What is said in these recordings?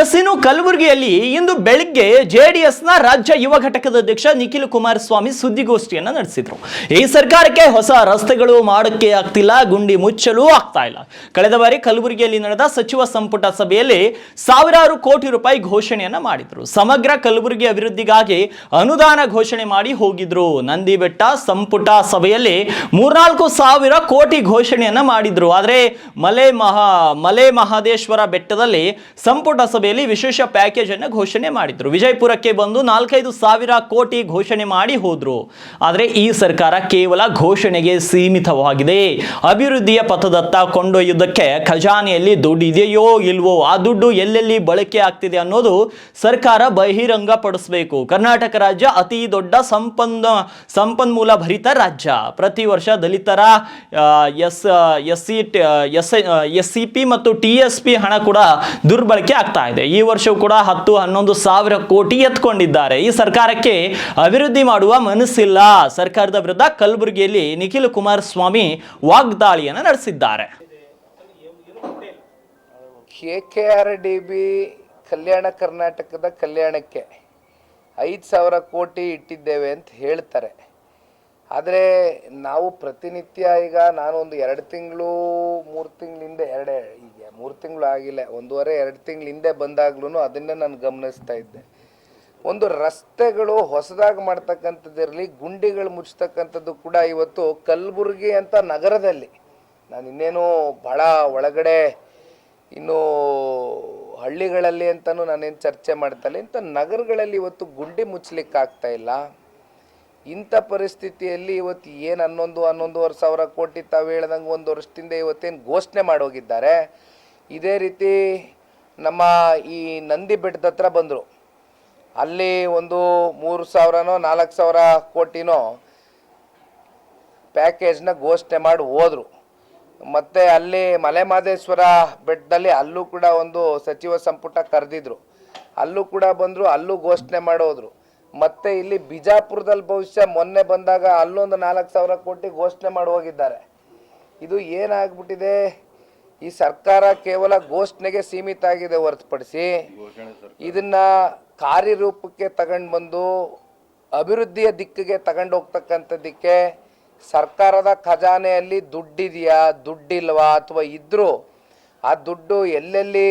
S ಕಲಬುರಗಿಯಲ್ಲಿ ಇಂದು ಬೆಳಿಗ್ಗೆ ಜೆಡಿಎಸ್ನ ರಾಜ್ಯ ಯುವ ಘಟಕದ ಅಧ್ಯಕ್ಷ ನಿಖಿಲ್ ಕುಮಾರಸ್ವಾಮಿ ಸುದ್ದಿಗೋಷ್ಠಿಯನ್ನ ನಡೆಸಿದ್ರು. ಈ ಸರ್ಕಾರಕ್ಕೆ ಹೊಸ ರಸ್ತೆಗಳು ಮಾಡೋಕ್ಕೆ ಆಗ್ತಿಲ್ಲ, ಗುಂಡಿ ಮುಚ್ಚಲು ಆಗ್ತಾ ಇಲ್ಲ. ಕಳೆದ ಬಾರಿ ಕಲಬುರಗಿಯಲ್ಲಿ ನಡೆದ ಸಚಿವ ಸಂಪುಟ ಸಭೆಯಲ್ಲಿ ಸಾವಿರಾರು ಕೋಟಿ ರೂಪಾಯಿ ಘೋಷಣೆಯನ್ನ ಮಾಡಿದ್ರು. ಸಮಗ್ರ ಕಲಬುರಗಿ ಅಭಿವೃದ್ಧಿಗಾಗಿ ಅನುದಾನ ಘೋಷಣೆ ಮಾಡಿ ಹೋಗಿದ್ರು. ನಂದಿ ಬೆಟ್ಟ ಸಂಪುಟ ಸಭೆಯಲ್ಲಿ ಮೂರ್ನಾಲ್ಕು ಸಾವಿರ ಕೋಟಿ ಘೋಷಣೆಯನ್ನ ಮಾಡಿದ್ರು. ಆದರೆ ಮಲೆ ಮಹಾ ಮಲೆ ಮಹದೇಶ್ವರ ಬೆಟ್ಟದಲ್ಲಿ ಸಂಪುಟ ಸಭೆಯಲ್ಲಿ ವಿಶೇಷ ಪ್ಯಾಕೇಜ್ ಅನ್ನು ಘೋಷಣೆ ಮಾಡಿದ್ರು. ವಿಜಯಪುರಕ್ಕೆ ಬಂದು ನಾಲ್ಕೈದು ಸಾವಿರ ಕೋಟಿ ಘೋಷಣೆ ಮಾಡಿ ಹೋದ್ರು. ಆದರೆ ಈ ಸರ್ಕಾರ ಕೇವಲ ಘೋಷಣೆಗೆ ಸೀಮಿತವಾಗಿದೆ. ಅಭಿವೃದ್ಧಿಯ ಪಥದತ್ತ ಕೊಂಡೊಯ್ಯುವುದಕ್ಕೆ ಖಜಾನೆಯಲ್ಲಿ ದುಡ್ಡು ಇದೆಯೋ ಇಲ್ವೋ, ಆ ದುಡ್ಡು ಎಲ್ಲೆಲ್ಲಿ ಬಳಕೆ ಆಗ್ತಿದೆ ಅನ್ನೋದು ಸರ್ಕಾರ ಬಹಿರಂಗ ಪಡಿಸಬೇಕು ಕರ್ನಾಟಕ ರಾಜ್ಯ ಅತಿ ದೊಡ್ಡ ಸಂಪನ್ನ, ಸಂಪನ್ಮೂಲ ಭರಿತ ರಾಜ್ಯ. ಪ್ರತಿ ವರ್ಷ ದಲಿತರ S S C, S S C P ಮತ್ತು ಟಿ ಎಸ್ ಪಿ ಹಣ ಕೂಡ ದುರ್ಬಳಕೆ ಆಗ್ತಾ ಈ ವರ್ಷವೂ ಕೂಡ ಹತ್ತು ಹನ್ನೊಂದು ಸಾವಿರ ಕೋಟಿ ಎತ್ಕೊಂಡಿದ್ದಾರೆ. ಈ ಸರ್ಕಾರಕ್ಕೆ ಅಭಿವೃದ್ಧಿ ಮಾಡುವ ಮನಸ್ಸಿಲ್ಲ. ಸರ್ಕಾರದ ವಿರುದ್ಧ ಕಲಬುರಗಿಯಲ್ಲಿ ನಿಖಿಲ್ ಕುಮಾರಸ್ವಾಮಿ ವಾಗ್ದಾಳಿಯನ್ನು ನಡೆಸಿದ್ದಾರೆ. K K R D B Kalyana ಕರ್ನಾಟಕದ ಕಲ್ಯಾಣಕ್ಕೆ ಐದು ಸಾವಿರ ಕೋಟಿ ಇಟ್ಟಿದ್ದೇವೆ ಅಂತ ಹೇಳ್ತಾರೆ. ಆದರೆ ನಾವು ಪ್ರತಿನಿತ್ಯ ಈಗ ನಾನು ಒಂದು ಎರಡು ತಿಂಗಳು, ಮೂರು ತಿಂಗಳಿಂದ ಎರಡೇ, ಈಗ ಮೂರು ತಿಂಗಳು ಆಗಿಲ್ಲ, ಒಂದೂವರೆ, ಎರಡು ತಿಂಗಳ ಹಿಂದೆ ಬಂದಾಗ್ಲೂ ಅದನ್ನೇ ನಾನು ಗಮನಿಸ್ತಾ ಇದ್ದೆ. ಒಂದು ರಸ್ತೆಗಳು ಹೊಸದಾಗಿ ಮಾಡ್ತಕ್ಕಂಥದ್ದಿರಲಿ ಗುಂಡಿಗಳು ಮುಚ್ಚತಕ್ಕಂಥದ್ದು ಕೂಡ ಇವತ್ತು ಕಲಬುರಗಿ ಅಂತ ನಗರದಲ್ಲಿ. ನಾನು ಇನ್ನೇನು ಭಾಳ ಒಳಗಡೆ ಇನ್ನು ಹಳ್ಳಿಗಳಲ್ಲಿ ಅಂತಲೂ ನಾನೇನು ಚರ್ಚೆ ಮಾಡ್ತಾ ಇಲ್ಲ. ಇಂಥ ನಗರಗಳಲ್ಲಿ ಇವತ್ತು ಗುಂಡಿ ಮುಚ್ಚಲಿಕ್ಕೆ ಇಲ್ಲ. ಇಂಥ ಪರಿಸ್ಥಿತಿಯಲ್ಲಿ ಇವತ್ತು ಏನು ಹನ್ನೊಂದು, ಹನ್ನೊಂದುವರೆ ಸಾವಿರ ಕೋಟಿ ತಾವು ಹೇಳ್ದಂಗೆ ಒಂದು ವರ್ಷದಿಂದ ಇವತ್ತೇನು ಘೋಷಣೆ ಮಾಡೋಗಿದ್ದಾರೆ. ಇದೇ ರೀತಿ ನಮ್ಮ ಈ ನಂದಿ ಬೆಟ್ಟದ ಹತ್ರ ಬಂದರು. ಅಲ್ಲಿ ಒಂದು ಮೂರು ಸಾವಿರನೋ, ನಾಲ್ಕು ಸಾವಿರ ಕೋಟಿನೋ ಪ್ಯಾಕೇಜ್ನ ಘೋಷಣೆ ಮಾಡಿ ಹೋದರು. ಮತ್ತು ಅಲ್ಲಿ ಮಲೆಮಹದೇಶ್ವರ ಬೆಟ್ಟದಲ್ಲಿ ಅಲ್ಲೂ ಕೂಡ ಒಂದು ಸಚಿವ ಸಂಪುಟ ಕರೆದಿದ್ರು. ಅಲ್ಲೂ ಕೂಡ ಬಂದರು, ಅಲ್ಲೂ ಘೋಷಣೆ ಮಾಡೋದ್ರು. ಮತ್ತೆ ಇಲ್ಲಿ ಬಿಜಾಪುರದಲ್ಲಿ ಭವಿಷ್ಯ ಮೊನ್ನೆ ಬಂದಾಗ ಅಲ್ಲೊಂದು ನಾಲ್ಕು ಸಾವಿರ ಕೋಟಿ ಘೋಷಣೆ ಮಾಡಿ ಹೋಗಿದ್ದಾರೆ. ಇದು ಏನಾಗ್ಬಿಟ್ಟಿದೆ? ಈ ಸರ್ಕಾರ ಕೇವಲ ಘೋಷಣೆಗೆ ಸೀಮಿತ ಆಗಿದೆ ಹೊರತುಪಡಿಸಿ ಇದನ್ನ ಕಾರ್ಯರೂಪಕ್ಕೆ ತಗೊಂಡು ಬಂದು ಅಭಿವೃದ್ಧಿಯ ದಿಕ್ಕಿಗೆ ತಗೊಂಡು ಹೋಗ್ತಕ್ಕಂಥದ್ದಕ್ಕೆ ಸರ್ಕಾರದ ಖಜಾನೆಯಲ್ಲಿ ದುಡ್ಡಿದೆಯಾ ದುಡ್ಡಿಲ್ವಾ ಅಥವಾ ಇದ್ರೂ ಆ ದುಡ್ಡು ಎಲ್ಲೆಲ್ಲಿ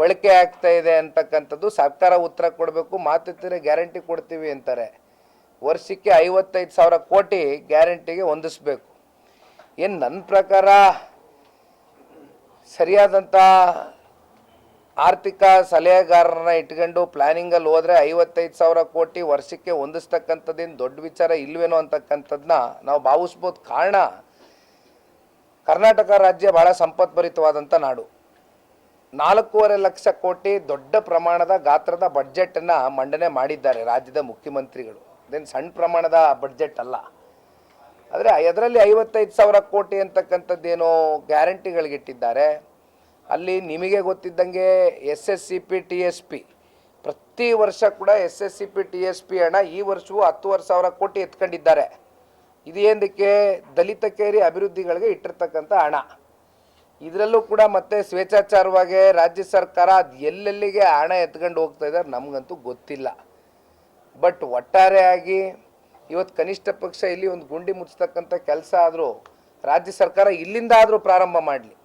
ಬಳಕೆ ಆಗ್ತಾ ಇದೆ ಅಂತಕ್ಕಂಥದ್ದು ಸರ್ಕಾರ ಉತ್ತರ ಕೊಡಬೇಕು ಮಾತಿದ್ರೆ ಗ್ಯಾರಂಟಿ ಕೊಡ್ತೀವಿ ಅಂತಾರೆ. ವರ್ಷಕ್ಕೆ ಐವತ್ತೈದು ಸಾವಿರ ಕೋಟಿ ಗ್ಯಾರಂಟಿಗೆ ಹೊಂದಿಸ್ಬೇಕು. ಏನು ನನ್ನ ಪ್ರಕಾರ ಸರಿಯಾದಂಥ ಆರ್ಥಿಕ ಸಲಹೆಗಾರರನ್ನ ಇಟ್ಕೊಂಡು ಪ್ಲಾನಿಂಗಲ್ಲಿ ಹೋದರೆ ಐವತ್ತೈದು ಸಾವಿರ ಕೋಟಿ ವರ್ಷಕ್ಕೆ ಹೊಂದಿಸ್ತಕ್ಕಂಥದ್ದೇನು ದೊಡ್ಡ ವಿಚಾರ ಇಲ್ವೇನೋ ಅಂತಕ್ಕಂಥದ್ದನ್ನ ನಾವು ಭಾವಿಸ್ಬೋದು. ಕಾರಣ ಕರ್ನಾಟಕ ರಾಜ್ಯ ಭಾಳ ಸಂಪತ್ಭರಿತವಾದಂಥ ನಾಡು. ನಾಲ್ಕೂವರೆ ಲಕ್ಷ ಕೋಟಿ ದೊಡ್ಡ ಪ್ರಮಾಣದ ಗಾತ್ರದ ಬಡ್ಜೆಟನ್ನು ಮಂಡನೆ ಮಾಡಿದ್ದಾರೆ ರಾಜ್ಯದ ಮುಖ್ಯಮಂತ್ರಿಗಳು. ಅದೇನು ಸಣ್ಣ ಪ್ರಮಾಣದ ಬಡ್ಜೆಟ್ ಅಲ್ಲ. ಆದರೆ ಅದರಲ್ಲಿ ಐವತ್ತೈದು ಸಾವಿರ ಕೋಟಿ ಅಂತಕ್ಕಂಥದ್ದೇನೋ ಗ್ಯಾರಂಟಿಗಳಿಗಿಟ್ಟಿದ್ದಾರೆ ಅಲ್ಲಿ ನಿಮಗೆ ಗೊತ್ತಿದ್ದಂಗೆ S S C P, T S P. ಪ್ರತಿ ವರ್ಷ ಕೂಡ S S C P, T S P ಹಣ ಈ ವರ್ಷವೂ ಹತ್ತುವರೆ ಸಾವಿರ ಕೋಟಿ ಎತ್ಕೊಂಡಿದ್ದಾರೆ. ಇದೇಂದಕ್ಕೆ ದಲಿತ ಕೇರಿ ಅಭಿವೃದ್ಧಿಗಳಿಗೆ ಇಟ್ಟಿರ್ತಕ್ಕಂಥ ಹಣ. ಇದರಲ್ಲೂ ಕೂಡ ಮತ್ತೆ ಸ್ವೇಚ್ಛಾಚಾರವಾಗಿ ರಾಜ್ಯ ಸರ್ಕಾರ ಅದು ಎಲ್ಲೆಲ್ಲಿಗೆ ಹಣ ಎತ್ಕೊಂಡು ಹೋಗ್ತಾ ಇದ್ದಾರೆ ನಮಗಂತೂ ಗೊತ್ತಿಲ್ಲ. ಬಟ್ ಒಟ್ಟಾರೆಯಾಗಿ ಇವತ್ತು ಕನಿಷ್ಠ ಪಕ್ಷ ಇಲ್ಲಿ ಒಂದು ಗುಂಡಿ ಮುಚ್ಚತಕ್ಕಂಥ ಕೆಲಸ ಆದರೂ ರಾಜ್ಯ ಸರ್ಕಾರ ಇಲ್ಲಿಂದ ಆದರೂ ಪ್ರಾರಂಭ ಮಾಡಲಿ.